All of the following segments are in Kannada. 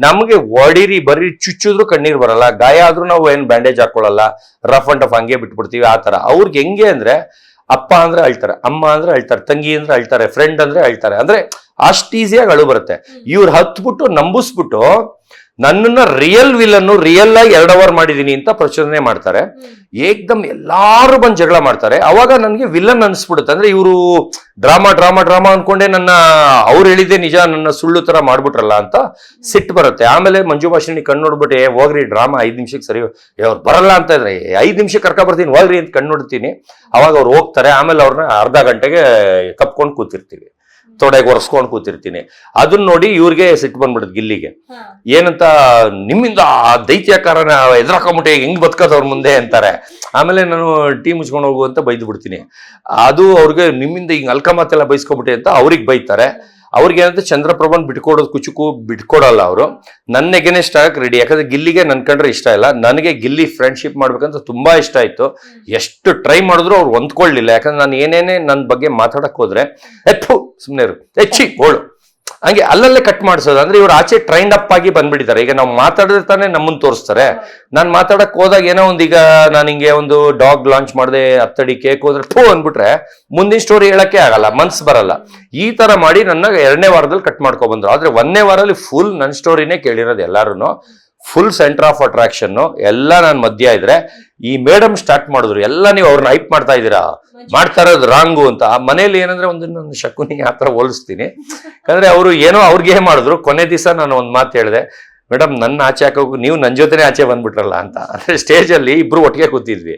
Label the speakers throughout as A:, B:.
A: ನಮಗೆ ಒಡಿರಿ ಬರಿ ಚುಚ್ಚಿದ್ರು ಕಣ್ಣೀರ್ ಬರಲ್ಲ ಗಾಯ ಆದ್ರೂ ನಾವು ಏನ್ ಬ್ಯಾಂಡೇಜ್ ಹಾಕೊಳ್ಳಲ್ಲ ರಫ್ ಅಂಡ್ ಟಫ್ ಹಂಗೆ ಬಿಟ್ಬಿಡ್ತೀವಿ ಆ ತರ ಅವ್ರಿಗೆ ಹೆಂಗೆ ಅಂದ್ರೆ ಅಪ್ಪ ಅಂದ್ರೆ ಅಳ್ತಾರೆ ಅಮ್ಮ ಅಂದ್ರೆ ಅಳ್ತಾರೆ ತಂಗಿ ಅಂದ್ರೆ ಅಳ್ತಾರೆ ಫ್ರೆಂಡ್ ಅಂದ್ರೆ ಅಳ್ತಾರೆ. ಅಂದ್ರೆ ಅಷ್ಟು ಈಸಿಯಾಗಿ ಅಳು ಬರುತ್ತೆ. ಇವ್ರು ಹತ್ಬಿಟ್ಟು ನಂಬಿಸ್ಬಿಟ್ಟು ನನ್ನನ್ನ ರಿಯಲ್ ವಿಲನ್ನು ರಿಯಲ್ ಆಗಿ ಎರಡು ಅವರ್ ಮಾಡಿದೀನಿ ಅಂತ ಪ್ರಚೋದನೆ ಮಾಡ್ತಾರೆ. ಏಕ್ದಮ್ ಎಲ್ಲಾರು ಬಂದು ಜಗಳ ಮಾಡ್ತಾರೆ. ಅವಾಗ ನನಗೆ ವಿಲನ್ ಅನ್ಸ್ಬಿಡುತ್ತೆ. ಅಂದ್ರೆ ಇವರು ಡ್ರಾಮಾ ಡ್ರಾಮಾ ಡ್ರಾಮಾ ಅನ್ಕೊಂಡೆ ನನ್ನ ಅವ್ರು ಹೇಳಿದೆ ನಿಜ ನನ್ನ ಸುಳ್ಳು ತರ ಮಾಡ್ಬಿಟ್ರಲ್ಲ ಅಂತ ಸಿಟ್ಟು ಬರುತ್ತೆ. ಆಮೇಲೆ ಮಂಜು ಭಾಷಣಿ ಕಣ್ಣು ನೋಡ್ಬಿಟ್ಟು "ಏ, ಹೋಗ್ರಿ ಡ್ರಾಮಾ ಐದ್ ನಿಮಿಷಕ್ಕೆ ಸರಿ ಅವ್ರು ಬರಲ್ಲ ಅಂತ ಇದ್ರೆ "ಏ, ಐದ್ ನಿಮಿಷಕ್ಕೆ ಕರ್ಕ ಬರ್ತೀನಿ ಹೋಗ್ರಿ ಅಂತ ಕಣ್ಣು ನೋಡ್ತೀನಿ. ಅವಾಗ ಅವ್ರು ಹೋಗ್ತಾರೆ. ಆಮೇಲೆ ಅವ್ರನ್ನ ಅರ್ಧ ಗಂಟೆಗೆ ಕಪ್ಕೊಂಡು ಕೂತಿರ್ತೀವಿ. ತೊಡೆಗೆ ಒರೆಸ್ಕೊಂಡು ಕೂತಿರ್ತೀನಿ. ಅದನ್ನ ನೋಡಿ ಇವ್ರಿಗೆ ಸಿಟ್ಟು ಬಂದ್ಬಿಡುತ್ತೆ ಗಿಲ್ಲಿಗೆ. ಏನಂತ ನಿಮ್ಮಿಂದ ಆ ದೈತ್ಯಕಾರನ ಎದುರಾಕೊಂಬಿಟ್ಟೆ ಹೆಂಗ್ ಬದುಕೋದು ಅವ್ರ ಮುಂದೆ ಅಂತಾರೆ. ಆಮೇಲೆ ನಾನು ಟೀ ಮುಚ್ಕೊಂಡು ಹೋಗು ಅಂತ ಬೈದು ಬಿಡ್ತೀನಿ. ಅದು ಅವ್ರಿಗೆ ನಿಮ್ಮಿಂದ ಹಿಂಗ್ ಅಲ್ಕ ಮಾತೆಲ್ಲ ಬೈಸ್ಕೊಂಬಿಟ್ಟೆ ಅಂತ ಅವ್ರಿಗೆ ಬೈತಾರೆ. ಅವ್ರಿಗೆ ಏನಂತ ಚಂದ್ರಪ್ರಭನ್ ಬಿಟ್ಕೊಡೋದು ಕುಚುಕು ಬಿಟ್ಕೊಡಲ್ಲ ಅವರು. ನನ್ನ ಎಗೆನೆಸ್ಟ್ ಆಗಕ್ಕೆ ರೆಡಿ ಯಾಕಂದ್ರೆ ಗಿಲ್ಲಿಗೆ ನನ್ನ ಕಂಡ್ರೆ ಇಷ್ಟ ಇಲ್ಲ. ನನಗೆ ಗಿಲ್ಲಿ ಫ್ರೆಂಡ್ಶಿಪ್ ಮಾಡ್ಬೇಕಂತ ತುಂಬಾ ಇಷ್ಟ ಆಯ್ತು. ಎಷ್ಟು ಟ್ರೈ ಮಾಡಿದ್ರು ಅವ್ರು ಹೊಂದ್ಕೊಳ್ಳಿಲ್ಲ ಯಾಕಂದ್ರೆ ನಾನು ಏನೇನೇ ನನ್ನ ಬಗ್ಗೆ ಮಾತಾಡಕ್ ಹೋದ್ರೆ ಎಪ್ಪು ಸುಮ್ಮನೆ ಹೆಚ್ಚಿ ಓಳು ಹಂಗೆ ಅಲ್ಲಲ್ಲೇ ಕಟ್ ಮಾಡಿಸೋದು. ಅಂದ್ರೆ ಇವ್ರು ಆಚೆ ಟ್ರೈಂಡ್ ಅಪ್ ಆಗಿ ಬಂದ್ಬಿಟ್ಟಿದ್ದಾರೆ. ಈಗ ನಾವು ಮಾತಾಡಿದ್ರೆ ತಾನೇ ನಮ್ಮನ್ನ ತೋರಿಸ್ತಾರೆ. ನಾನು ಮಾತಾಡಕ್ ಹೋದಾಗ ಏನೋ ಒಂದು ಈಗ ನಾನು ಹಿಂಗೆ ಒಂದು ಡಾಗ್ ಲಾಂಚ್ ಮಾಡಿದೆ, ಹತ್ತಡಿ ಕೇಕ್ ಹೋದ್ರೆ ಥೂ ಅಂದ್ಬಿಟ್ರೆ ಮುಂದಿನ ಸ್ಟೋರಿ ಹೇಳಕ್ಕೆ ಆಗಲ್ಲ ಮನ್ಸ್ ಬರಲ್ಲ. ಈ ತರ ಮಾಡಿ ನನ್ನ ಎರಡನೇ ವಾರದಲ್ಲಿ ಕಟ್ ಮಾಡ್ಕೊ ಬಂದ್ರು. ಆದ್ರೆ ಒಂದನೇ ವಾರದಲ್ಲಿ ಫುಲ್ ನನ್ನ ಸ್ಟೋರಿನೇ ಕೇಳಿರೋದು ಎಲ್ಲಾರು ಫುಲ್ ಸೆಂಟರ್ ಆಫ್ ಅಟ್ರಾಕ್ಷನ್ ಎಲ್ಲ ನಾನು ಮಧ್ಯ ಇದ್ರೆ ಈ ಮೇಡಮ್ ಸ್ಟಾರ್ಟ್ ಮಾಡಿದ್ರು ಎಲ್ಲ ನೀವು ಅವ್ರನ್ನ ಹೈಪ್ ಮಾಡ್ತಾ ಇದ್ದೀರಾ? ಮಾಡ್ತಾ ಇರೋದು ರಾಂಗು ಅಂತ. ಆ ಮನೇಲಿ ಏನಂದ್ರೆ ಒಂದು ನನ್ನ ಶಕುನಿ ಆ ಥರ ಹೋಲಿಸ್ತೀನಿ. ಯಾಕಂದ್ರೆ ಅವರು ಏನೋ ಅವ್ರಿಗೆ ಮಾಡಿದ್ರು. ಕೊನೆ ದಿವಸ ನಾನು ಒಂದು ಮಾತು ಹೇಳಿದೆ ಮೇಡಮ್ ನನ್ನ ಆಚೆ ಹಾಕೋಕು ನೀವು ನನ್ನ ಜೊತೆನೇ ಆಚೆ ಬಂದ್ಬಿಟ್ರಲ್ಲ ಅಂತ. ಅಂದರೆ ಸ್ಟೇಜಲ್ಲಿ ಇಬ್ರು ಒಟ್ಟಿಗೆ ಕೂತಿದ್ವಿ.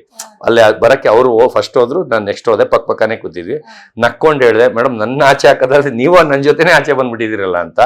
A: ಅಲ್ಲಿ ಬರೋಕ್ಕೆ ಬರಕ್ಕೆ ಅವರು ಫಸ್ಟ್ ಹೋದ್ರು ನಾನು ನೆಕ್ಸ್ಟ್ ಹೋದೆ ಪಕ್ಕ ಪಕ್ಕನೇ ಕೂತಿದ್ವಿ. ನಕ್ಕೊಂಡು ಹೇಳಿದೆ ಮೇಡಮ್ ನನ್ನ ಆಚೆ ಹಾಕೋದಾದ್ರೆ ನೀವು ನನ್ನ ಜೊತೆನೇ ಆಚೆ ಬಂದ್ಬಿಟ್ಟಿದ್ದೀರಲ್ಲ ಅಂತ.